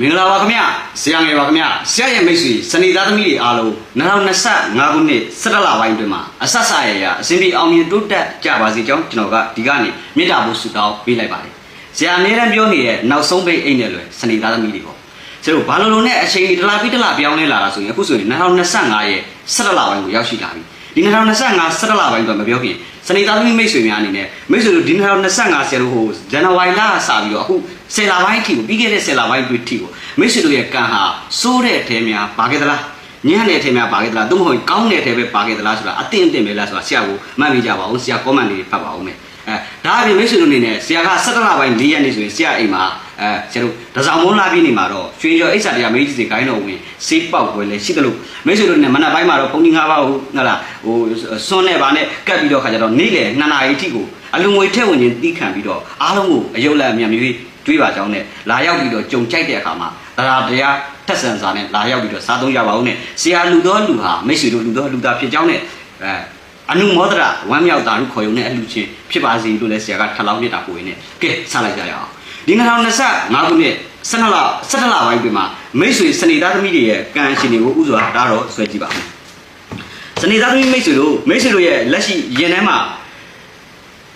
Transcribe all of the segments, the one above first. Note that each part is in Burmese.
မင်္ဂလာပါခင်ဗျဆရာငယ်ပါခင်ဗျဆရာရဲ့မိတ်ဆွေစနေသားသမီးတွေအားလုံး2025ခုနှစ်17လပိုင်းအတွင်းမှာအဆက်ဆရရအစဉ်ပြေအောင်မြင်တိုးတက်ကြပါစေကြောင်းကျွန်တော်ကဒီကနေ့မေတ္တာပို့ဆုတောင်းပေးလိုက်ပါတယ်ဆရာအများနဲ့ပြောနေတဲ့နောက်ဆုံးပိတ်အိတ်နဲ့လွယ်စနေသားသမီးတွေပေါ့ကျတို့ဘာလို့လို့နဲ့အချိန်ဒီတစ်လားပြီးတစ်လားပြောင်းလဲလာတာဆိုရင်အခုဆိုရင်2025ရဲ့17လပိုင်းကိုရောက်ရှိလာပြီ ဒီ2025 17လပိုင်းတော့မပြောခင်စနေသားသမီးမိတ်ဆွေများအနေနဲ့မိတ်ဆွေတို့ဒီ2025ဆယ်လို့ဟိုဇန်နဝါရီလကစပြီးတော့အခုဆယ်လပိုင်းအထိကိုပြီးခဲ့တဲ့ဆယ်လပိုင်းတွေအထိကိုမိတ်ဆွေတို့ရဲ့ကံဟာစိုးတဲ့အထဲများပါခဲ့သလားညံ့တဲ့အထဲများပါခဲ့သလားသို့မဟုတ်ကောင်းတဲ့အထဲပဲပါခဲ့သလားဆိုတာအတင်းအတင်းပဲလားဆိုတာဆရာကိုမှတ်မိကြပါဦးဆရာ comment လေးဖတ်ပါဦးမယ် အဲဒါအပြင်မိတ်ဆွေတို့အနေနဲ့ဆရာက17လပိုင်း4ရက်နေ့ဆိုရင်ဆရာအိမ်မှာအဲဆရာတို့တစောင်းမုန်းလာပြီးနေမှာတော့ရွှေကျော်အိတ်စာတရားမေးကြီးစီခိုင်းတော်ဝင်စေးပေါက်ွယ်လဲရှိတယ်လို့မိတ်ဆွေတို့နဲ့မနက်ပိုင်းမှာတော့ပုံကြီး၅ပါးကိုဟလာဟိုစွန်းနဲ့ဗာနဲ့ကတ်ပြီးတော့ခါကြတော့နေ့လေ2နာရီအထိကိုအလူငွေထည့်ဝင်ခြင်းတီးခံပြီးတော့အားလုံးကိုအယုတ်လက်အမြတ်မျိုးတွေးပါကြောင်းနဲ့လာရောက်ပြီးတော့ကြုံကြိုက်တဲ့အခါမှာတရားတရားထက်ဆန်စာနဲ့လာရောက်ပြီးတော့စားသုံးကြပါဦးနဲ့ဆရာလူတော်လူဟာမိတ်ဆွေတို့လူတော်လူသားဖြစ်ကြောင်းနဲ့အဲ အနုမောဒရဝမ်းမြောက်တာလို့ခေါ်ရုံနဲ့အလှချင်းဖြစ်ပါစေလို့လည်းဆရာကထပ်လောင်းပြတာကိုရင်းနဲ့ကဲဆက်လိုက်ကြရအောင်ဒီ2025ခုနှစ်12လ17လပိုင်းပြင်မှာမိတ်ဆွေစနေသားသမီးတွေရဲ့ကံရှင်တွေကိုဥစွာဒါတော့ဆွဲကြည့်ပါမယ်စနေသားသမီးမိတ်ဆွေတို့မိတ်ဆွေတို့ရဲ့လက်ရှိရင်ထဲမှာ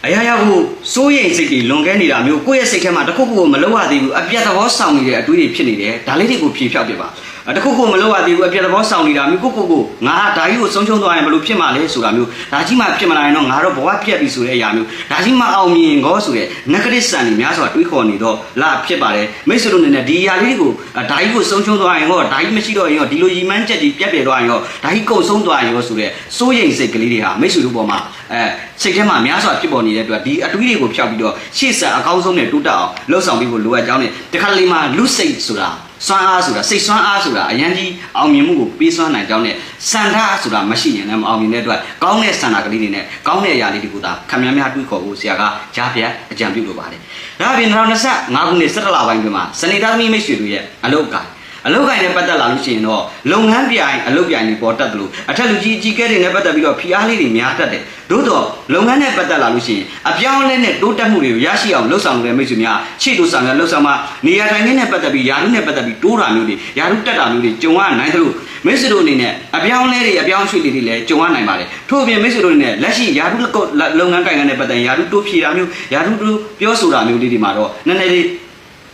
အရာရာကိုစိုးရိမ်စိတ်တွေလွန်ကဲနေတာမျိုးကိုယ့်ရဲ့စိတ်ထဲမှာတစ်ခုခုကိုမလုပ်ရသေးဘူးအပြတ်သဘောဆောင်နေတဲ့အတွေးတွေဖြစ်နေတယ်ဒါလေးတွေကိုဖြေဖြောက်ပြပါ တခုခုမလုပ်ရသေးဘူးအပြတ်သဘောဆောင်နေတာမျိုးကိုကိုကိုငါဒါကြီးကိုဆုံးရှုံးသွားရင်ဘယ်လိုဖြစ်မှာလဲဆိုတာမျိုးဒါကြီးမှဖြစ်မလာရင်တော့ငါတော့ဘဝပြတ်ပြီဆိုတဲ့အရာမျိုးဒါကြီးမှအောင်မြင်ကောဆိုတဲ့ negative စံတွေများစွာတွေးခေါ်နေတော့လာဖြစ်ပါတယ်မိတ်ဆွေတို့အနေနဲ့ဒီအရာလေးကိုဒါကြီးကိုဆုံးရှုံးသွားရင်ဟောဒါကြီးမရှိတော့ရင်ဟောဒီလိုရီမန်းချက်ကြီးပြတ်ပြတ်သွားရင်ဟောဒါကြီးကုန်ဆုံးသွားရင်ဟောဆိုတဲ့စိုးရိမ်စိတ်ကလေးတွေဟာမိတ်ဆွေတို့ပေါ်မှာအဲစိတ်ထဲမှာများစွာဖြစ်ပေါ်နေတဲ့အတွက်ဒီအတွေးတွေကိုဖျောက်ပြီးတော့ရှေ့ဆက်အကောင်းဆုံးနဲ့တိုးတက်အောင်လှုပ်ဆောင်ပြီးဖို့လိုအပ်ကြောင်းနဲ့တခါလေမှလူစိတ်ဆိုတာ စွမ်းအားဆိုတာစိတ်စွမ်းအားဆိုတာအရန်ကြီးအောင်မြင်မှုကိုပေးစွမ်းနိုင်ကြောင်းနဲ့စန္ဒဆိုတာမရှိရင်လည်းမအောင်မြင်တဲ့အတွက်ကောင်းတဲ့စန္ဒကလေးတွေနဲ့ကောင်းတဲ့အရာလေးတွေကိုသာခံများများတွေးခေါ်ဖို့ဆရာကကြားပြအကြံပြုလိုပါတယ်။ဒါအပြင်2025ခုနှစ်17လပိုင်းတွင်မှာစနေသားသမီးမိတ်ဆွေတို့ရဲ့အလုပ်က အလုပ်ကိုင်နဲ့ပတ်သက်လာလို့ရှိရင်တော့လုပ်ငန်းပြိုင်အလုပ်ပြိုင်တွေပေါ်တက်တယ်လို့အထက်လူကြီးအကြီးကဲတွေနဲ့ပတ်သက်ပြီးတော့ဖိအားလေးတွေများတတ်တယ်။သို့တော့လုပ်ငန်းနဲ့ပတ်သက်လာလို့ရှိရင်အပြောင်းအလဲနဲ့တိုးတက်မှုတွေကိုရရှိအောင်လှုပ်ဆောင်တဲ့မိတ်ဆွေများရှေ့တိုးဆောင်ရလှုပ်ဆောင်မှနေရာတိုင်းနဲ့ပတ်သက်ပြီးယာရုနဲ့ပတ်သက်ပြီးတိုးတာမျိုးတွေယာရုတက်တာမျိုးတွေကြုံရနိုင်တယ်လို့မိတ်ဆွေတို့အနေနဲ့အပြောင်းအလဲတွေအပြောင်းအရွှေ့တွေလည်းကြုံရနိုင်ပါတယ်။ထို့အပြင်မိတ်ဆွေတို့အနေနဲ့လက်ရှိယာရုလုပ်ငန်းကိုင်ငန်းနဲ့ပတ်သက်ယာရုတိုးဖြည့်တာမျိုးယာရုတိုးပြောဆိုတာမျိုးလေးတွေမှာတော့နည်းနည်းလေး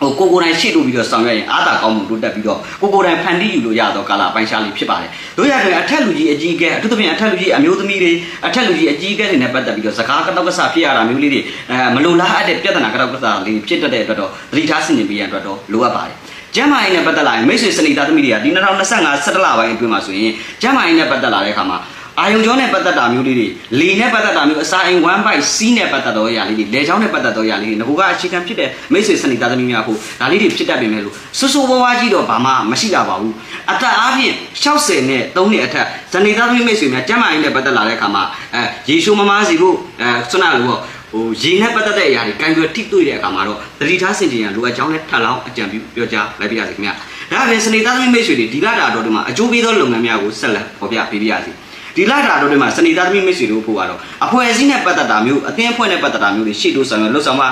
ဟိုကိုကိုတိုင်းရှေ့လို့ပြီးတော့ဆောင်ရွက်ရင်အားသာကောင်းမှုတိုးတက်ပြီးတော့ကိုကိုတိုင်းဖန်တီးယူလို့ရတော့ကာလာပိုင်းရှားလေးဖြစ်ပါတယ်။တို့ရတဲ့အထက်လူကြီးအကြီးအကဲအထူးသဖြင့်အထက်လူကြီးအမျိုးသမီးတွေအထက်လူကြီးအကြီးအကဲတွေနဲ့ပတ်သက်ပြီးတော့စကားကတော့ကစားဖြစ်ရတာမျိုးလေးတွေအဲမလိုလားအပ်တဲ့ပြဿနာကတော့ကစားလေးဖြစ်တတ်တဲ့အတွက်တော့သတိထားဆင်ခြင်ပေးရတဲ့အတွက်တော့လိုအပ်ပါတယ်။ကျမ်းမာရေးနဲ့ပတ်သက်လာရင်မိတ်ဆွေစနေသားသမီးတွေကဒီ2025 17လပိုင်းအတွင်းမှာဆိုရင်ကျမ်းမာရေးနဲ့ပတ်သက်လာတဲ့အခါမှာ အာယုံကြောနဲ့ပတ်သက်တာမျိုးလေးတွေလေနဲ့ပတ်သက်တာမျိုးအစာအိမ်1 byte C နဲ့ပတ်သက်တော့အရာလေးတွေလေချောင်းနဲ့ပတ်သက်တော့အရာလေးတွေငကိုကအခြေခံဖြစ်တဲ့မိတ်ဆွေစနေသားသမီးများဖို့ဒါလေးတွေဖြစ်တတ်ပေမဲ့လို့ဆူဆူဝါးဝါးကြီးတော့ဘာမှမရှိတာပါဘူးအသက်အားဖြင့်60နဲ့3နှစ်အထက်စနေသားသမီးမိတ်ဆွေများကျမ်းမာရေးနဲ့ပတ်သက်လာတဲ့အခါမှာအဲရေရှိုးမမားစီဖို့အဲဆွနာလို့ပေါ့ဟိုရေနဲ့ပတ်သက်တဲ့အရာတွေကင်တွယ်ထိတွေ့တဲ့အခါမှာတော့သတိထားစင်ကြင်ရလိုအပ်ကြောင်းနဲ့ထပ်လောင်းအကြံပြုပြောကြားလိုက်ပြရစီခင်ဗျာဒါအပြင်စနေသားသမီးမိတ်ဆွေတွေဒီလတာတော်တွေမှာအကျိုးပေးသောလုပ်ငန်းများကိုဆက်လက်ဖော်ပြပေးပြရစီ ဒီလာတာတို့တွေမှာစနေသားသမီးမိတ်ဆွေတို့ဖို့ကတော့အဖွဲ့အစည်းနဲ့ပတ်သက်တာမျိုးအသင်းအဖွဲ့နဲ့ပတ်သက်တာမျိုးတွေရှေ့တိုးဆောင်ရလှုပ်ဆောင်ပါ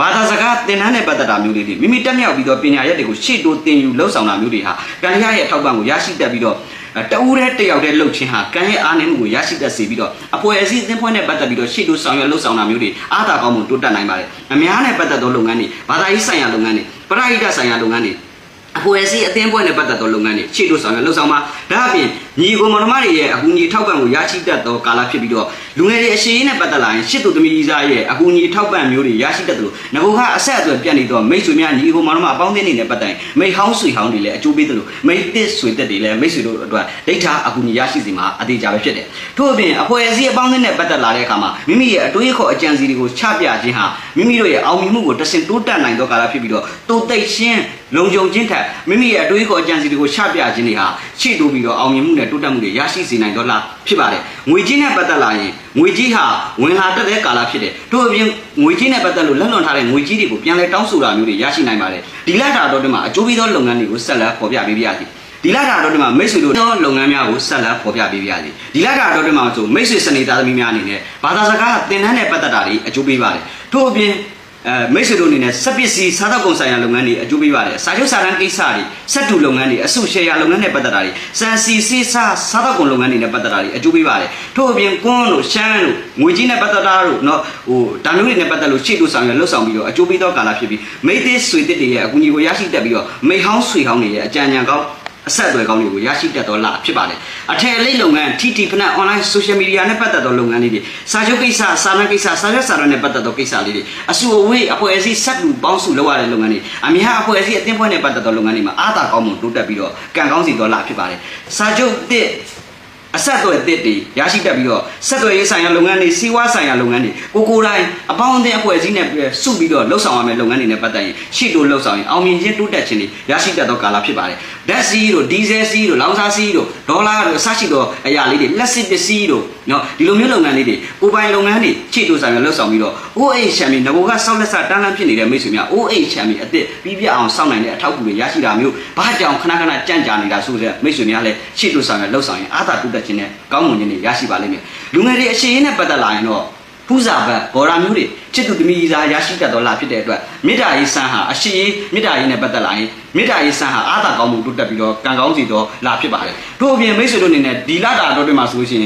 ဘာသာစကားသင်တန်းနဲ့ပတ်သက်တာမျိုးတွေမိမိတက်မြောက်ပြီးတော့ပညာရက်တွေကိုရှေ့တိုးသင်ယူလှုပ်ဆောင်တာမျိုးတွေဟာကံရရဲ့ထောက်ပံ့ကိုရရှိတတ်ပြီးတော့တဦးတည်းတယောက်တည်းလှုပ်ခြင်းဟာကံရဲ့အားနည်းမှုကိုရရှိတတ်စေပြီးတော့အဖွဲ့အစည်းအသင်းဖွဲ့နဲ့ပတ်သက်ပြီးတော့ရှေ့တိုးဆောင်ရလှုပ်ဆောင်တာမျိုးတွေအားသာကောင်းမှုတိုးတက်နိုင်ပါတယ်အများနဲ့ပတ်သက်သောလုပ်ငန်းတွေဘာသာရေးဆိုင်ရာလုပ်ငန်းတွေပရိဟိတဆိုင်ရာလုပ်ငန်းတွေ အဖွဲ့အစည်းအသင်းပွဲနဲ့ပတ်သက်သောလုပ်ငန်းတွေခြေတို့ဆောင်ရလှုပ်ဆောင်မှာဒါအပြင်ညီကိုမောင်နှမတွေရဲ့အကူအညီထောက်ပံ့ကိုရရှိတတ်သောကာလဖြစ်ပြီးတော့ လူငယ်တွေအရှိန်နဲ့ပတ်သက်လာရင်ရှစ်သူသမီးကြီးစားရဲ့အကူအညီထောက်ပံ့မျိုးတွေရရှိတတ်တယ်လို့ငကိုကအဆက်အသွယ်ပြတ်နေတော့မိတ်ဆွေများညီကိုမောင်နှမအပေါင်းအသင်းတွေနဲ့ပတ်သက်ရင်မိတ်ဟောင်းဆွေဟောင်းတွေလည်းအကျိုးပေးတယ်လို့မိတ်တစ်ဆွေတက်တွေလည်းမိတ်ဆွေတို့အတွက်ဒိဋ္ဌာအကူအညီရရှိစီမှာအသေးကြပဲဖြစ်တယ်ထို့အပြင်အဖွဲ့အစည်းအပေါင်းအသင်းနဲ့ပတ်သက်လာတဲ့အခါမှာမိမိရဲ့အတွေးခေါ်အကြံစီတွေကိုချပြခြင်းဟာမိမိတို့ရဲ့အောင်မြင်မှုကိုတဆင့်တိုးတက်နိုင်သောကာလဖြစ်ပြီးတော့တိုးတိတ်ရှင်းလုံခြုံခြင်းထက်မိမိရဲ့အတွေးခေါ်အကြံစီတွေကိုချပြခြင်းတွေဟာရှေ့တိုးပြီးတော့အောင်မြင်မှုနဲ့တိုးတက်မှုတွေရရှိစေနိုင်တော့လားဖြစ်ပါတယ်ငွေကြီးနဲ့ပတ်သက်လာရင် ငွေကြီးဟာဝင်လာတတ်တဲ့ကာလဖြစ်တယ်တို့အပြင်ငွေကြီးနဲ့ပတ်သက်လို့လက်လွန်ထားတဲ့ငွေကြီးတွေကိုပြန်လဲတောင်းဆိုတာမျိုးတွေရရှိနိုင်ပါတယ်ဒီလတာတော့ဒီမှာအကျိုးပေးသောလုပ်ငန်းတွေကိုဆက်လက်ပေါ်ပြပေးပြရစီဒီလတာတော့ဒီမှာမိတ်ဆွေတို့သောလုပ်ငန်းများကိုဆက်လက်ပေါ်ပြပေးပြရစီဒီလတာတော့ဒီမှာဆိုမိတ်ဆွေစနေသားသမီးများအနေနဲ့ဘာသာစကားသင်တန်းနဲ့ပတ်သက်တာတွေအကျိုးပေးပါတယ်တို့အပြင် အဲမိတ်ဆွေတို့အနေနဲ့စက်ပစ္စည်းစားသောက်ကုန်ဆိုင်ရာလုပ်ငန်းတွေအကျိုးပေးပါတယ်စာချုပ်စာတမ်းကိစ္စတွေစက်တူလုပ်ငန်းတွေအစုရှယ်ယာလုပ်ငန်းနဲ့ပတ်သက်တာတွေစံစီစီစားစားသောက်ကုန်လုပ်ငန်းတွေနဲ့ပတ်သက်တာတွေအကျိုးပေးပါတယ်ထို့အပြင်ကွန်းတို့ရှမ်းတို့ငွေကြီးနဲ့ပတ်သက်တာတို့เนาะဟိုဒါမျိုးတွေနဲ့ပတ်သက်လို့ရှေ့တို့ဆောင်ရလှုပ်ဆောင်ပြီးတော့အကျိုးပေးသောကာလဖြစ်ပြီးမိတ်သေးဆွေတစ်တွေရဲ့အကူအညီကိုရရှိတတ်ပြီးတော့မိဟောင်းဆွေဟောင်းတွေရဲ့အကြံဉာဏ်ကောင်း အဆက်အသွယ်ကောင်းတွေကိုရရှိတတ်သောလဖြစ်ပါတယ်အထည်အလိပ်လုပ်ငန်း TT ဖနက် online social media နဲ့ပတ်သက်သောလုပ်ငန်းလေးတွေစာချုပ်ကိစ္စစာနယ်ကိစ္စစာရွက်စာတမ်းနဲ့ပတ်သက်သောကိစ္စလေးတွေအစုအဝေးအဖွဲ့အစည်းဆက်လူပေါင်းစုလုပ်ရတဲ့လုပ်ငန်းတွေအများအဖွဲ့အစည်းအသင်းဖွဲ့နဲ့ပတ်သက်သောလုပ်ငန်းတွေမှာအားသာကောင်းမှုတိုးတက်ပြီးတော့ကံကောင်းစီသောလဖြစ်ပါတယ်စာချုပ်တစ် အဆက်အသွယ်တစ်တွေရရှိတတ်ပြီးတော့ဆက်သွယ်ရေးဆိုင်ရာလုပ်ငန်းတွေစီးပွားဆိုင်ရာလုပ်ငန်းတွေကိုကိုယ်တိုင်အပေါင်းအသင်းအဖွဲ့အစည်းနဲ့စုပြီးတော့လှုပ်ဆောင်ရမယ့်လုပ်ငန်းတွေနဲ့ပတ်သက်ရင်ရှေ့တိုးလှုပ်ဆောင်ရင်အောင်မြင်ခြင်းတိုးတက်ခြင်းတွေရရှိတတ်သောကာလဖြစ်ပါတယ်ဓာတ်စီးတို့ဒီဇယ်စီးတို့လောင်စာစီးတို့ဒေါ်လာတို့အစရှိသောအရာလေးတွေလက်စစ်ပစ္စည်းတို့နော်ဒီလိုမျိုးလုပ်ငန်းလေးတွေကိုယ်ပိုင်လုပ်ငန်းတွေရှေ့တိုးဆိုင်ရလှုပ်ဆောင်ပြီးတော့ OH ချန်ပီငဘိုကစောက်လက်စတန်းလန်းဖြစ်နေတဲ့မိတ်ဆွေများ OH ချန်ပီအစ်စ်ပြီးပြအောင်စောင့်နိုင်တဲ့အထောက်အကူတွေရရှိတာမျိုးဘာကြောင့်ခဏခဏကြန့်ကြာနေတာဆိုတဲ့မိတ်ဆွေများလည်းရှေ့တိုးဆိုင်ရလှုပ်ဆောင်ရင်အာသာတိုးတက်ခြင်းနဲ့ကောင်းမွန်ခြင်းတွေရရှိပါလိမ့်မယ်လူငယ်တွေအရှိန်နဲ့ပတ်သက်လာရင်တော့ဖူးစာဘတ်ဘော်ရာမျိုးတွေချစ်သူသမီးစားရရှိတတ်သောလာဖြစ်တဲ့အတွက်မေတ္တာရေးဆန်းဟာအရှိရေးမေတ္တာရေးနဲ့ပတ်သက်လာရင်မေတ္တာရေးဆန်းဟာအာသာကောင်းမှုတိုးတက်ပြီးတော့ကံကောင်းစီသောလာဖြစ်ပါတယ်ထို့အပြင်မိတ်ဆွေတို့အနေနဲ့ဒီလတာတော်တွေမှာဆိုရှင်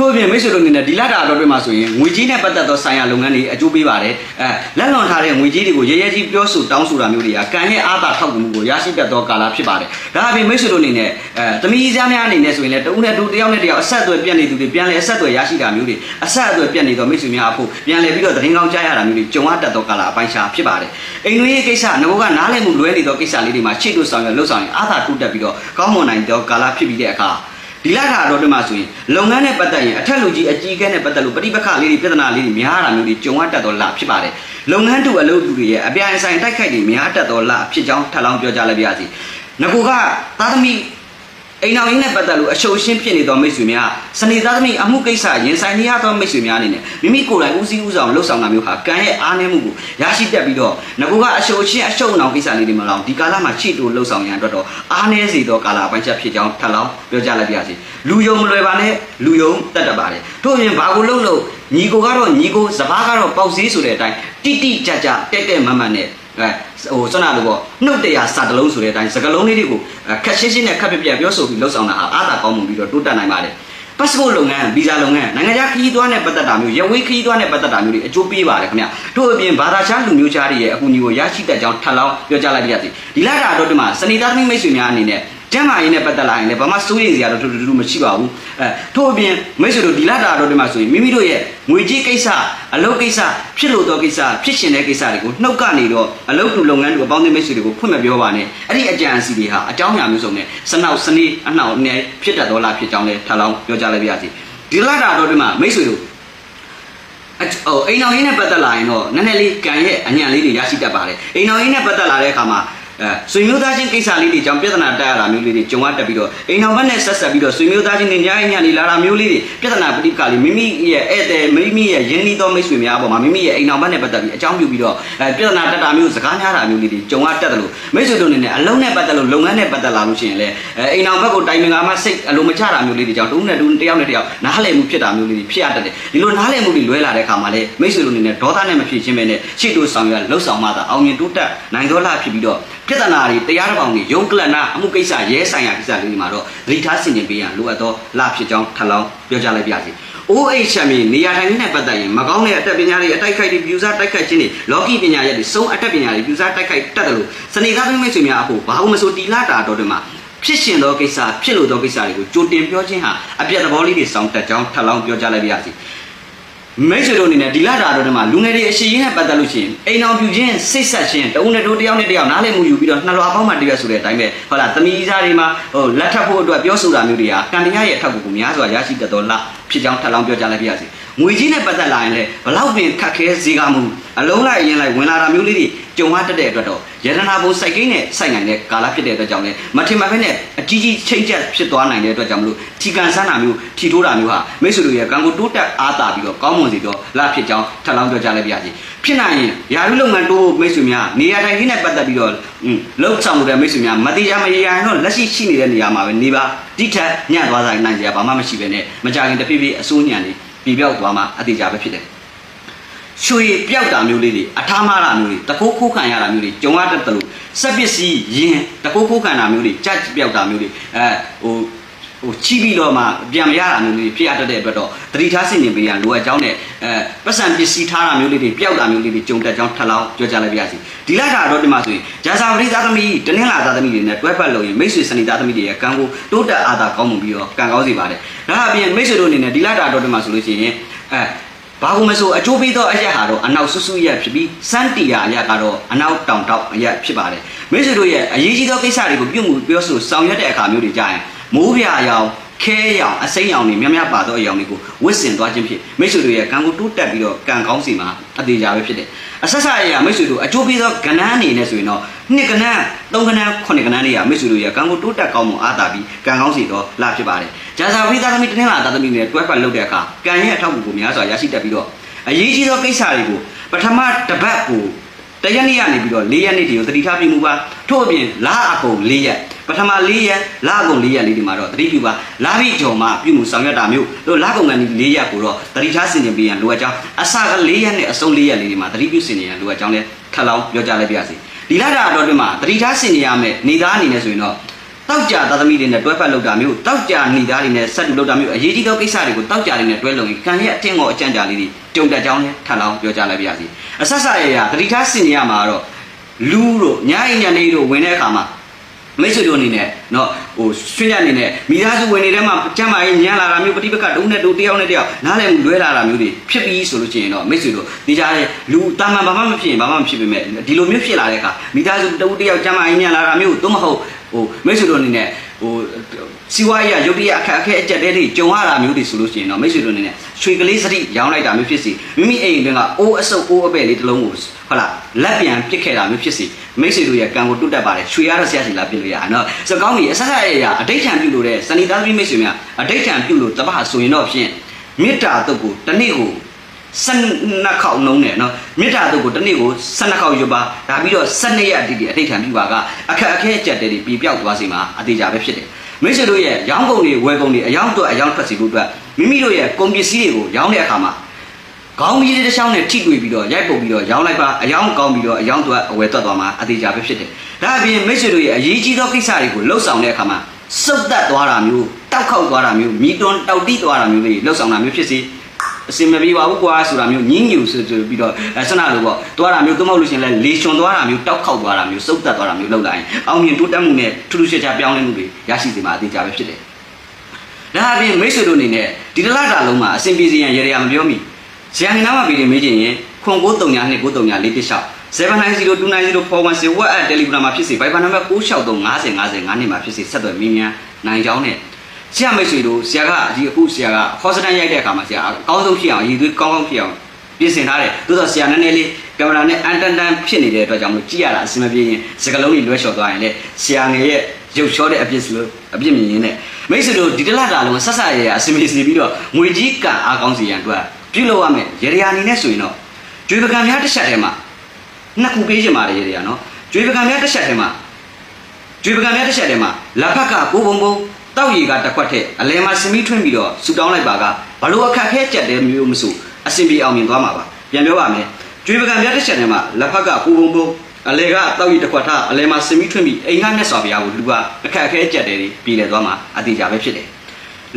ထို့အပြင်မိတ်ဆွေတို့အနေနဲ့ဒီလတာတော်တွေမှာဆိုရင်ငွေကြီးနဲ့ပတ်သက်သောဆိုင်ရာလုပ်ငန်းတွေအကျိုးပေးပါတယ်အဲလက်လွန်ထားတဲ့ငွေကြီးတွေကိုရဲရဲကြီးပြောဆိုတောင်းဆိုတာမျိုးတွေကကံရဲ့အာသာထောက်ကူမှုကိုရရှိတတ်သောကာလဖြစ်ပါတယ်ဒါအပြင်မိတ်ဆွေတို့အနေနဲ့အဲသမီးစားများအနေနဲ့ဆိုရင်လည်းတဦးနဲ့တူတယောက်နဲ့တယောက်အဆက်အသွယ်ပြတ်နေသူတွေပြန်လဲအဆက်အသွယ်ရရှိတာမျိုးတွေအဆက်အသွယ်ပြတ်နေသောမိတ်ဆွေများအဖို့ပြန်လဲပြီးတော့သတင်းကောင်းကြားရတာမျိုးတွေကြုံရတတ်သောကာလအပိုင်းခြားဖြစ်ပါတယ်အိမ်တွင်းရေးကိစ္စငဘကနားလည်မှုလွဲနေသောကိစ္စလေးတွေမှာရှေ့တို့ဆောင်ရလှုပ်ဆောင်ရင်အာသာတိုးတက်ပြီးတော့ကောင်းမွန်နိုင်သောကာလဖြစ်ပြီးတဲ့အခါ ဒီလာတာတော့ဒီမှာဆိုရင်လုပ်ငန်းနဲ့ပတ်သက်ရင်အထက်လူကြီးအကြီးအကဲနဲ့ပတ်သက်လို့ပဋိပက္ခလေးတွေပြဿနာလေးတွေများတာမျိုးတွေကြုံရတတ်တော့လဖြစ်ပါတယ်လုပ်ငန်းတူအလုပ်တူတွေရဲ့အပြိုင်ဆိုင်တိုက်ခိုက်တွေများတတ်တော့လဖြစ်ကြောင်းထပ်လောင်းပြောကြလိုက်ပါရစေငကူကသားသမီး အိမ်တော်ရင်းနဲ့ပတ်သက်လို့အရှုပ်ရှင်းဖြစ်နေသောမိတ်ဆွေများစနေသားသမီးအမှုကိစ္စရင်ဆိုင်နေရသောမိတ်ဆွေများအနေနဲ့မိမိကိုယ်တိုင်ဦးစီးဦးဆောင်လှုပ်ဆောင်တာမျိုးဟာကံရဲ့အားနည်းမှုကိုရရှိတတ်ပြီးတော့ငကူကအရှုပ်ရှင်းအရှုပ်အောင်ကိစ္စလေးတွေမလောင်ဒီကာလမှာချစ်တူလှုပ်ဆောင်ရန်အတွက်တော့အားနည်းစေသောကာလအပိုင်းချက်ဖြစ်ကြောင်းထပ်လောင်းပြောကြလိုက်ပါရစေလူယုံမလွယ်ပါနဲ့လူယုံတတ်တတ်ပါတယ်ထို့အပြင်ဘာကိုလှုပ်လို့ညီကိုကတော့ညီကိုစပားကတော့ပေါက်စည်းဆိုတဲ့အတိုင်းတိတိကျကျတက်တက်မတ်မတ်နဲ့ အဲဟိုစွမ်းနာလို့ပေါ့နှုတ်တရားစာတလုံးဆိုတဲ့အတိုင်းစကလုံးလေးတွေကိုခက်ရှင်းရှင်းနဲ့ခက်ပြပြပြောဆိုပြီးလှုပ်ဆောင်တာဟာအားသာကောင်းမှုပြီးတော့တိုးတက်နိုင်ပါတယ်ပတ်စပို့လုပ်ငန်းဗီဇာလုပ်ငန်းနိုင်ငံခြားခရီးသွားနဲ့ပတ်သက်တာမျိုးရဝေးခရီးသွားနဲ့ပတ်သက်တာမျိုးတွေအကျိုးပေးပါတယ်ခင်ဗျထို့အပြင်ဘာသာခြားလူမျိုးခြားတွေရဲ့အကူအညီကိုရရှိတတ်ကြောင်းထပ်လောင်းပြောကြားလိုက်ပါရစေဒီလာတာတော့ဒီမှာစနေသားသမီးမိတ်ဆွေများအနေနဲ့ ကျမ်းမာရေးနဲ့ပတ်သက်လာရင်လည်းဘာမှစိုးရိမ်စရာတော့တူတူတူမရှိပါဘူးအဲထို့အပြင်မိတ်ဆွေတို့ဒီလာတာတော့ဒီမှာဆိုရင်မိမိတို့ရဲ့ငွေကြေးကိစ္စအလုပ်ကိစ္စဖြစ်လို့သောကိစ္စဖြစ်ရှင်တဲ့ကိစ္စတွေကိုနှုတ်ကနေတော့အလုပ်တူလုပ်ငန်းတူအပေါင်းအသင်းမိတ်ဆွေတွေကိုဖွင့်မပြောပါနဲ့အဲ့ဒီအကြံအစီတွေဟာအကြောင်းအရာမျိုးစုံနဲ့စနောက်စနေအနှောက်နဲ့ဖြစ်တတ်တော်လားဖြစ်ကြောင်းလဲထပ်လောင်းပြောကြလိုက်ပါရစေဒီလာတာတော့ဒီမှာမိတ်ဆွေတို့အဟိုအိမ်တော်ရင်းနဲ့ပတ်သက်လာရင်တော့နည်းနည်းလေးကံရဲ့အညံလေးတွေရရှိတတ်ပါတယ်အိမ်တော်ရင်းနဲ့ပတ်သက်လာတဲ့အခါမှာ အဲဆွေမျိုးသားချင်းကိစ္စလေးတွေကြောင့်ပြဿနာတက်ရတာမျိုးလေးတွေကြုံရတက်ပြီးတော့အိမ်တော်ဘက်နဲ့ဆက်ဆက်ပြီးတော့ဆွေမျိုးသားချင်းတွေညညနေလာတာမျိုးလေးတွေပြဿနာပဋိပက္ခလေးမိမိရဲ့ဧည့်သည်မိမိရဲ့ယဉ်နီးသောမိတ်ဆွေများပေါ်မှာမိမိရဲ့အိမ်တော်ဘက်နဲ့ပတ်သက်ပြီးအကြောင်းပြုပြီးတော့အဲပြဿနာတက်တာမျိုးစကားများတာမျိုးလေးတွေကြုံရတက်တယ်လို့မိတ်ဆွေတို့အနေနဲ့အလုံးနဲ့ပတ်သက်လို့လုပ်ငန်းနဲ့ပတ်သက်လာလို့ရှိရင်လည်းအဲအိမ်တော်ဘက်ကိုတိုင်ပင်ကမှစိတ်အလိုမချတာမျိုးလေးတွေကြောင့်တူးနဲ့တူးတယောက်နဲ့တယောက်နားလည်မှုဖြစ်တာမျိုးလေးတွေဖြစ်ရတတ်တယ်ဒီလိုနားလည်မှုတွေလွဲလာတဲ့အခါမှာလည်းမိတ်ဆွေတို့အနေနဲ့ဒေါသနဲ့မဖြစ်ချင်းပဲနဲ့ရှေ့တိုးဆောင်ရလှုပ်ဆောင်မှသာအောင်မြင်တိုးတက်နိုင်သောလားဖြစ်ပြီးတော့ပြဿနာတွေတရားတစ်ပေါင်တွေယုံကလနာအမှုကိစ္စရဲဆိုင်ရာကိစ္စလေးတွေမှာတော့သတိထားဆင်ခြင်ပေးရန်လိုအပ်သောလဖြစ်ကြောင်းထပ်လောင်းပြောကြားလိုက်ပါရစေ။ OH ချမ်းမြေနေရာထိုင်ခင်းနဲ့ပတ်သက်ရင်မကောင်းတဲ့အတတ်ပညာတွေအတိုက်ခိုက်တွေပြူစားတိုက်ခိုက်ခြင်းတွေလော်ကီပညာရပ်တွေစုံအတတ်ပညာတွေပြူစားတိုက်ခိုက်တတ်တယ်လို့စနေသားသမီးဆွေများအဖို့ဘာလို့မဆိုတီလာတာတော့တွေမှာဖြစ်ရှင်သောကိစ္စဖြစ်လို့သောကိစ္စတွေကိုကြိုတင်ပြောခြင်းဟာအပြတ်သဘောလေးတွေစောင့်တက်ကြောင်းထပ်လောင်းပြောကြားလိုက်ပါရစေ။ မိတ်ဆွေတို့အနေနဲ့ဒီလာတာတော့ဒီမှာလူငယ်တွေအရှိရင်နဲ့ပတ်သက်လို့ရှိရင်အိမ်အောင်ပြူချင်းစိတ်ဆက်ချင်းတဦးနဲ့တို့တယောက်နဲ့တယောက်နားလည်မှုယူပြီးတော့နှလွာပေါင်းမှတရွက်ဆိုတဲ့အတိုင်းပဲဟုတ်လားသမီးစားတွေမှာဟိုလက်ထပ်ဖို့အတွက်ပြောဆိုတာမျိုးတွေကကံတရားရဲ့အထောက်အကူကိုများစွာရရှိတတ်တော်လားဖြစ်ကြောင်းထပ်လောင်းပြောကြားလိုက်ပါရစေ ငွေကြီးနဲ့ပတ်သက်လာရင်လည်းဘလောက်ပင်ခက်ခဲစေကမှုအလုံးလိုက်ရင်လိုက်ဝင်လာတာမျိုးလေးတွေကြုံရတတ်တဲ့အတွက်တော့ယတနာဘုံစိုက်ကိန်းနဲ့စိုက်နိုင်တဲ့ကာလဖြစ်တဲ့အတွက်ကြောင့်လည်းမထင်မှတ်ဘဲနဲ့အကြီးကြီးချိန်ချက်ဖြစ်သွားနိုင်တဲ့အတွက်ကြောင့်မလို့ထီကန်ဆန်းတာမျိုးထီထိုးတာမျိုးဟာမိတ်ဆွေတို့ရဲ့ကံကိုတိုးတက်အားတာပြီးတော့ကောင်းမွန်စေတော့လဖြစ်ကြောင်းထပ်လောင်းပြောကြားလိုက်ပါရစေဖြစ်နိုင်ရင်ယာရုလုပ်ငန်းတိုးမိတ်ဆွေများနေရာတိုင်းနဲ့ပတ်သက်ပြီးတော့လှုပ်ဆောင်မှုတဲ့မိတ်ဆွေများမတိရမရရင်တော့လက်ရှိရှိနေတဲ့နေရာမှာပဲနေပါတိထက်ညံ့သွားဆိုင်နိုင်စရာဘာမှမရှိပဲနဲ့မကြခင်တဖြည်းဖြည်းအစိုးညံနေ ပြပြောက်သွားမှအတိအကျပဲဖြစ်တယ်ရွှေပြောက်တာမျိုးလေးတွေအထားမားတာမျိုးတွေတကိုးခိုးခံရတာမျိုးတွေကြုံရတတ်တယ်လို့စက်ပစ္စည်းရင်တကိုးခိုးခံတာမျိုးတွေကြက်ပြောက်တာမျိုးတွေအဲဟိုဟိုချီးပြီးတော့မှပြန်မရတာမျိုးလေးတွေဖြစ်ရတတ်တဲ့အတွက်တော့တတိထားစင်နေပေးရလိုအပ်ကြောင်းနဲ့အဲပတ်စံပစ္စည်းထားတာမျိုးလေးတွေပျောက်တာမျိုးလေးတွေကြုံတက်ကြောင်းထပ်လောင်းပြောကြလိုက်ပါရစေဒီလိုက်တာတော့ဒီမှာဆိုရင်ဂျာစာပရိသသမီးတနင်္လာသားသမီးတွေနဲ့တွဲပတ်လို့ရင်မိတ်ဆွေစနီသားသမီးတွေရဲ့ကံကိုတိုးတက်အားသာကောင်းမှုပြီးတော့ကံကောင်းစေပါတယ် ဒါအပြင်မိတ်ဆွေတို့အနေနဲ့ဒီလိုက်တာတော့ဒီမှာဆိုလို့ရှိရင်အဲဘာလို့မဆိုအကျိုးပေးသောအရက်ဟာတော့အနောက်ဆွဆွရက်ဖြစ်ပြီးစန်းတီယာအရက်ကတော့အနောက်တောင်တောက်အရက်ဖြစ်ပါတယ်မိတ်ဆွေတို့ရဲ့အရေးကြီးသောကိစ္စတွေကိုပြုမှုပြောဆိုဆောင်ရွက်တဲ့အခါမျိုးတွေကြာရင်မိုးပြာရောင်ခဲရောင်အစိမ်းရောင်တွေများများပါသောအရောင်တွေကိုဝစ်စင်သွားခြင်းဖြင့်မိတ်ဆွေတို့ရဲ့ကံကိုတိုးတက်ပြီးတော့ကံကောင်းစီမှာအသေးကြပဲဖြစ်တယ်အဆက်ဆက်ရမိတ်ဆွေတို့အကျိုးပေးသောကဏ္ဍအနေနဲ့ဆိုရင်တော့နှစ်ကဏ္ဍသုံးကဏ္ဍခုနှစ်ကဏ္ဍတွေကမိတ်ဆွေတို့ရဲ့ကံကိုတိုးတက်ကောင်းမှုအားသာပြီးကံကောင်းစီတော့လာဖြစ်ပါတယ် ဂျာစာဝိသားသမီးတင်းလာသားသမီးတွေတွဲပတ်လုပ်တဲ့အခါကံရဲ့အထောက်အကူကိုများစွာရရှိတတ်ပြီးတော့အရေးကြီးသောကိစ္စတွေကိုပထမတစ်ပတ်ကိုတရက်နေ့ကနေပြီးတော့၄ရက်နေ့တည်းကိုတတိထားပြမှုပါထို့အပြင်လာအကုန်၄ရက်ပထမ၄ရက်လာအကုန်၄ရက်လေးဒီမှာတော့တတိပြုပါလာပြီးကြော်မှပြုမှုဆောင်ရွက်တာမျိုးတို့လာကုန်ကနေ၄ရက်ကိုတော့တတိထားစင်ကြင်ပေးရန်လိုအပ်ကြောင်းအစက၄ရက်နဲ့အဆုံး၄ရက်လေးဒီမှာတတိပြုစင်ကြင်ရန်လိုအပ်ကြောင်းလဲထပ်လောင်းပြောကြလိုက်ပါရစေဒီလာတာတော့ဒီမှာတတိထားစင်ကြင်ရမယ်နေသားအနေနဲ့ဆိုရင်တော့ တောက်ကြသားသမီးတွေနဲ့တွဲဖက်လုပ်တာမျိုးတောက်ကြနေသားတွေနဲ့ဆက်တူလုပ်တာမျိုးအရေးကြီးသောကိစ္စတွေကိုတောက်ကြတွေနဲ့တွဲလုပ်ရင်ကံရဲ့အထင်ကိုအကြံကြာလေးတွေကြုံတက်ကြောင်းနဲ့ထပ်လောင်းပြောကြလိုက်ပါရစေအဆက်ဆက်ရရတတိထားစင်ကြင်ရမှာတော့လူတို့ညအိညနေတို့ဝင်တဲ့အခါမှာမိတ်ဆွေတို့အနေနဲ့เนาะဟိုဆွေးရအနေနဲ့မိသားစုဝင်နေတဲ့မှာကျမ်းမာရေးညံလာတာမျိုးပฏิပက္ခတုံးနဲ့တူတယောက်နဲ့တယောက်နားလည်မှုလွဲလာတာမျိုးတွေဖြစ်ပြီးဆိုလို့ရှိရင်တော့မိတ်ဆွေတို့ဒီကြားတဲ့လူတာမန်ဘာမှမဖြစ်ရင်ဘာမှမဖြစ်ပေမဲ့ဒီလိုမျိုးဖြစ်လာတဲ့အခါမိသားစုတူတယောက်ကျမ်းမာရေးညံလာတာမျိုးသို့မဟုတ် ဟိုမိတ်ဆွေတို့အနေနဲ့ဟိုစီဝါရရုပ်တရက်အခက်အခဲအကျက်တဲတွေကြုံရတာမျိုးတွေဆိုလို့ရှိရင်တော့မိတ်ဆွေတို့အနေနဲ့ရွှေကလေးစတိရောင်းလိုက်တာမျိုးဖြစ်စီမိမိအိမ်တွင်ကအိုးအဆုပ်အိုးအပဲ့လေးတစ်လုံးကိုဟုတ်လားလက်ပြန်ပစ်ခဲ့တာမျိုးဖြစ်စီမိတ်ဆွေတို့ရဲ့ကံကိုတွတ်တက်ပါတယ်ရွှေရတော့ဆရာစီလာပြစ်လို့ရအောင်နော်ဆိုတော့ကောင်းပြီအဆက်ဆက်ရရအဋိဋ္ဌံပြုလို့တဲ့စဏိသားသမီးမိတ်ဆွေများအဋိဋ္ဌံပြုလို့တပတ်ဆိုရင်တော့ဖြင့်မေတ္တာတုတ်ကိုတစ်နေ့ကို 12ခေါက်နှုံးတယ်နော်မေတ္တာတုတ်ကိုတစ်နေ့ကို12ခေါက်ရွတ်ပါဒါပြီးတော့12ရက်အတိအအဋိဋ္ဌံပြုပါကအခက်အခဲကြက်တဲ့တွေပြပြောက်သွားစေမှာအသေးကြပဲဖြစ်တယ်မိတ်ဆွေတို့ရဲ့ရောင်းကုန်တွေဝယ်ကုန်တွေအယောင်တော့အယောင်ထွက်စီဖို့အတွက်မိမိတို့ရဲ့ကုန်ပစ္စည်းတွေကိုရောင်းတဲ့အခါမှာခေါင်းကြီးတစ်ချောင်းနဲ့ထိတွေ့ပြီးတော့ရိုက်ပုတ်ပြီးတော့ရောင်းလိုက်ပါအယောင်ကောင်းပြီးတော့အယောင်တော့အဝယ်ထွက်သွားမှာအသေးကြပဲဖြစ်တယ်ဒါအပြင်မိတ်ဆွေတို့ရဲ့အရေးကြီးသောကိစ္စတွေကိုလှုပ်ဆောင်တဲ့အခါမှာစုတ်တက်သွားတာမျိုးတောက်ခောက်သွားတာမျိုးမိတွန်းတောက်တိသွားတာမျိုးတွေလှုပ်ဆောင်တာမျိုးဖြစ်စီ အစင်မပြေပါဘူးကွာဆိုတာမျိုးညင်းညူဆိုပြီးတော့အဲဆန္ဒလိုပေါ့သွားတာမျိုးသို့မဟုတ်လို့ရှိရင်လည်းလေချွန်သွားတာမျိုးတောက်ခောက်သွားတာမျိုးစုတ်တက်သွားတာမျိုးလုပ်လာရင်အောင်မြင်တိုးတက်မှုနဲ့ထူးထူးခြားခြားပြောင်းလဲမှုတွေရရှိစေမှာအသေးကြပဲဖြစ်တယ်ဒါအပြင်မိတ်ဆွေတို့အနေနဲ့ဒီတစ်လတာလုံးမှာအစဉ်ပြေစီရန်ရေရမပြောမိဇာနေနာမှာပြီးနေမေးချင်ရင်ခွန်939 239 416 790290416 WhatsApp Telegram မှာဖြစ်စေ Viber နံပါတ်96355050နဲ့မှာဖြစ်စေဆက်သွယ်မိမြန်နိုင်ကြောင်းနဲ့ ဆရာမိတ်ဆွေတို့ဆရာကဒီအခုဆရာကဟောစတန်ရိုက်တဲ့အခါမှာဆရာအကောင်းဆုံးဖြစ်အောင်ရည်သွေးကောင်းကောင်းဖြစ်အောင်ပြင်ဆင်ထားတယ်သို့တော့ဆရာနည်းနည်းလေးကင်မရာနဲ့အန်တန်တန်ဖြစ်နေတဲ့အတွက်ကြောင့်မလို့ကြည့်ရတာအဆင်မပြေရင်စကလုံးကြီးလွဲလျှော်သွားရင်လေဆရာငယ်ရဲ့ရုပ်ချောတဲ့အပြစ်ဆိုလို့အပြစ်မြင်ရင်းနဲ့မိတ်ဆွေတို့ဒီတလတာလုံးဆက်ဆက်ရရအဆင်ပြေစီပြီးတော့ငွေကြီးကံအားကောင်းစီရန်အတွက်ပြုလုပ်ရမယ်ရေရာအနေနဲ့ဆိုရင်တော့ကျွေးပကံများတစ်ချက်ထဲမှာနှစ်ခုပေးချင်ပါတယ်ရေရာနော်ကျွေးပကံများတစ်ချက်ထဲမှာကျွေးပကံများတစ်ချက်ထဲမှာလက်ဖက်ကကိုပုံပုံ တောက်ရီကတစ်ခွက်ထက်အလဲမှာစမီးထွင်းပြီးတော့ဆူတောင်းလိုက်ပါကဘလို့အခက်ခဲကြက်တယ်မျိုးမဆိုအဆင်ပြေအောင်မြင်သွားမှာပါပြန်ပြောပါမယ်ကျွေးပကံများတစ်ချက်ထဲမှာလက်ဖက်ကကိုပုံပုံအလဲကတောက်ရီတစ်ခွက်ထားအလဲမှာစမီးထွင်းပြီးအိမ်ကမြတ်စွာဘုရားကိုလူကအခက်အခဲကြက်တယ်ပြည်လဲသွားမှာအတိအကျပဲဖြစ်တယ်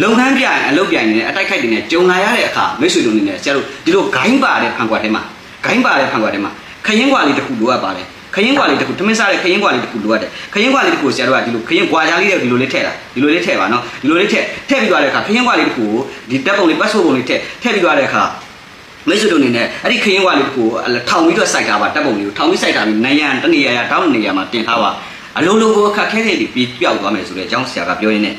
လုပ်ငန်းပြရင်အလုပ်ပြရင်လည်းအတိုက်ခိုက်တွေနဲ့ကြုံလာရတဲ့အခါမိတ်ဆွေတို့အနေနဲ့ဆရာတို့ဒီလိုဂိုင်းပါတဲ့ဖန်ကွက်ထဲမှာဂိုင်းပါတဲ့ဖန်ကွက်ထဲမှာခရင်ကွာလေးတစ်ခုလိုအပ်ပါတယ် ခရင်ကွာလေးတစ်ခုထမင်းစားတဲ့ခရင်ကွာလေးတစ်ခုလိုအပ်တယ်ခရင်ကွာလေးတစ်ခုဆရာတို့ကဒီလိုခရင်ကွာကြားလေးတဲ့ဒီလိုလေးထည့်တာဒီလိုလေးထည့်ပါနော်ဒီလိုလေးထည့်ထည့်ပြီးသွားတဲ့အခါခရင်ကွာလေးတစ်ခုကိုဒီတက်ပုံလေးပတ်စုပ်ပုံလေးထည့်ထည့်ပြီးသွားတဲ့အခါမိတ်ဆွေတို့အနေနဲ့အဲ့ဒီခရင်ကွာလေးတစ်ခုကိုထောင်ပြီးတော့စိုက်ထားပါတက်ပုံလေးကိုထောင်ပြီးစိုက်ထားပြီးနိုင်ရန်တနေရာရာတောင်းနေရာမှာတင်ထားပါအလုံးလုံးကိုအခက်ခဲတဲ့ဒီပြီးပြောက်သွားမယ်ဆိုတဲ့အကြောင်းဆရာကပြောရင်းနဲ့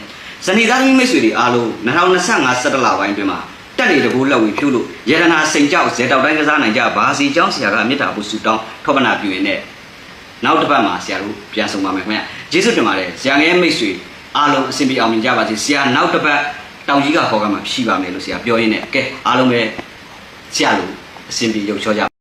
ဇနီးသားသမီးမိတ်ဆွေတွေအားလုံး2025စက်တလပိုင်းတွင်မှာတက်နေတကူလောက်ဝီဖြုတ်လို့ယရနာစိန်ကြောက်ဇေတောက်တိုင်းကစားနိုင်ကြပါစီကြောင်းဆရာကမေတ္တာပို့ဆုတောင်းထောပနာပြုရင်းနဲ့ နောက်တစ်ပတ်မှာဆရာတို့ပြန်ဆောင်ပါမယ်ခင်ဗျကျေးဇူးတင်ပါတယ်ဆရာငယ်မိတ်ဆွေအားလုံးအဆင်ပြေအောင်မြင်ကြပါစေဆရာနောက်တစ်ပတ်တောင်ကြီးကခေါ်ကမှရှိပါမယ်လို့ဆရာပြောရင်းနဲ့ကဲအားလုံးပဲဆရာလို့အဆင်ပြေရုပ်ချောကြ